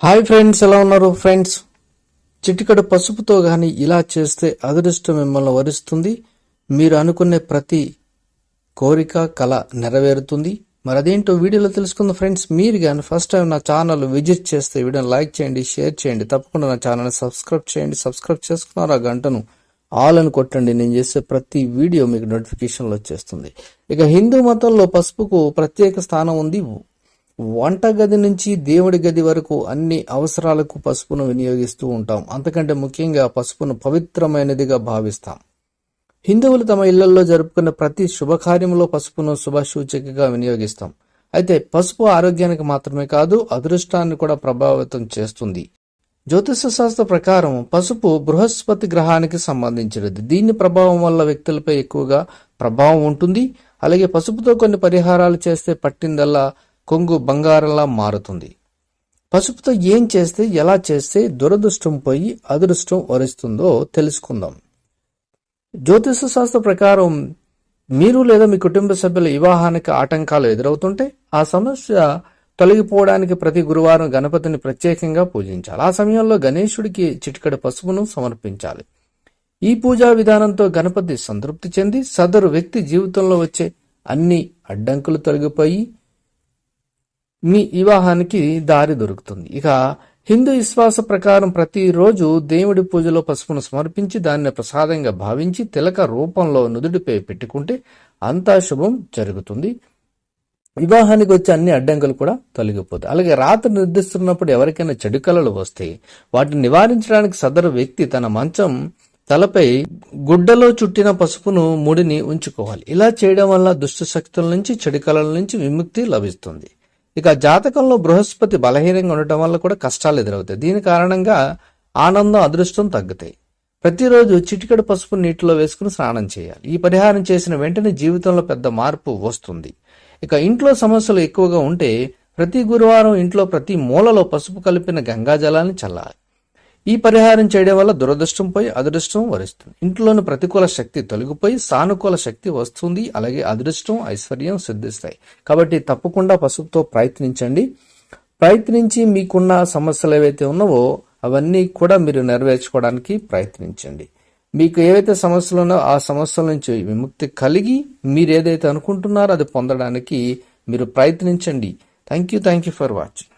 Hi friends ఎలా ఉన్నారు friends చిటికడు పసుపుతో గాని ఇలా చేస్తే అదృష్టం మిమ్మల్ని వరిస్తుంది. మీరు అనుకునే ప్రతి కోరిక కళ నెరవేరుతుంది. మరి అదేంటో వీడియోలో తెలుసుకుందాం ఫ్రెండ్స్ మీరు కానీ ఫస్ట్ టైం నా ఛానల్ విజిట్ చేస్తే వీడియోని లైక్ చేయండి షేర్ చేయండి. తప్పకుండా నా ఛానల్ని సబ్స్క్రైబ్ చేయండి. సబ్స్క్రైబ్ చేసుకున్నారు ఆ గంటను ఆల్ అని కొట్టండి. నేను చేసే ప్రతి వీడియో మీకు నోటిఫికేషన్లో వచ్చేస్తుంది. ఇక హిందూ మతంలో పసుపుకు ప్రత్యేక స్థానం ఉంది. వంటగది నుంచి దేవుడి గది వరకు అన్ని అవసరాలకు పసుపును వినియోగిస్తూ ఉంటాం. అంతకంటే ముఖ్యంగా పసుపును పవిత్రమైనదిగా భావిస్తాం. హిందువులు తమ ఇళ్ళలో జరుపుకునే ప్రతి శుభకార్యంలో పసుపును శుభ సూచికగా వినియోగిస్తాం. అయితే పసుపు ఆరోగ్యానికి మాత్రమే కాదు అదృష్టాన్ని కూడా ప్రభావితం చేస్తుంది. శాస్త్ర ప్రకారం పసుపు బృహస్పతి గ్రహానికి సంబంధించినది. దీని ప్రభావం వల్ల వ్యక్తులపై ఎక్కువగా ప్రభావం ఉంటుంది. అలాగే పసుపుతో కొన్ని పరిహారాలు చేస్తే పట్టిందల్లా కొంగు బంగారంలా మారుతుంది. పసుపుతో ఏం చేస్తే ఎలా చేస్తే దురదృష్టం పోయి అదృష్టం వరిస్తుందో తెలుసుకుందాం. జ్యోతిష శాస్త్ర ప్రకారం మీరు లేదా మీ కుటుంబ సభ్యుల వివాహానికి ఆటంకాలు ఎదురవుతుంటే ఆ సమస్య తొలగిపోవడానికి ప్రతి గురువారం గణపతిని ప్రత్యేకంగా పూజించాలి. ఆ సమయంలో గణేశుడికి చిటికడ పసుపును సమర్పించాలి. ఈ పూజా విధానంతో గణపతి సంతృప్తి చెంది సదరు వ్యక్తి జీవితంలో వచ్చే అన్ని అడ్డంకులు తొలగిపోయి మీ వివాహానికి దారి దొరుకుతుంది. ఇక హిందూ విశ్వాస ప్రకారం ప్రతిరోజు దేవుడి పూజలో పసుపును సమర్పించి దాన్ని ప్రసాదంగా భావించి తిలక రూపంలో నుదుటిపై పెట్టుకుంటే అంతా శుభం జరుగుతుంది. వివాహానికి వచ్చే అన్ని అడ్డంకులు కూడా తొలగిపోతాయి. అలాగే రాత్రి నిర్దిస్తున్నప్పుడు ఎవరికైనా చెడు కళలు వస్తే వాటిని నివారించడానికి సదరు వ్యక్తి తన మంచం తలపై గుడ్డలో చుట్టిన పసుపును ముడిని ఉంచుకోవాలి. ఇలా చేయడం వల్ల దుష్ట శక్తుల నుంచి చెడు కళల నుంచి విముక్తి లభిస్తుంది. ఇక జాతకంలో బృహస్పతి బలహీనంగా ఉండటం వల్ల కూడా కష్టాలు ఎదురవుతాయి. దీని కారణంగా ఆనందం అదృష్టం తగ్గుతాయి. ప్రతిరోజు చిటికెడు పసుపు నీటిలో వేసుకుని స్నానం చేయాలి. ఈ పరిహారం చేసిన వెంటనే జీవితంలో పెద్ద మార్పు వస్తుంది. ఇక ఇంట్లో సమస్యలు ఎక్కువగా ఉంటే ప్రతి గురువారం ఇంట్లో ప్రతి మూలలో పసుపు కలిపిన గంగా జలాన్ని చల్లాలి. ఈ పరిహారం చేయడం వల్ల దురదృష్టం పోయి అదృష్టం వరిస్తుంది. ఇంట్లోని ప్రతికూల శక్తి తొలగిపోయి సానుకూల శక్తి వస్తుంది. అలాగే అదృష్టం ఐశ్వర్యం సిద్ధిస్తాయి. కాబట్టి తప్పకుండా పసుపుతో ప్రయత్నించండి. ప్రయత్నించి మీకున్న సమస్యలు ఏవైతే ఉన్నావో అవన్నీ కూడా మీరు నెరవేర్చుకోవడానికి ప్రయత్నించండి. మీకు ఏవైతే సమస్యలు ఉన్నాయో ఆ సమస్యల నుంచి విముక్తి కలిగి మీరు ఏదైతే అనుకుంటున్నారో అది పొందడానికి మీరు ప్రయత్నించండి. Thank you thank you for watching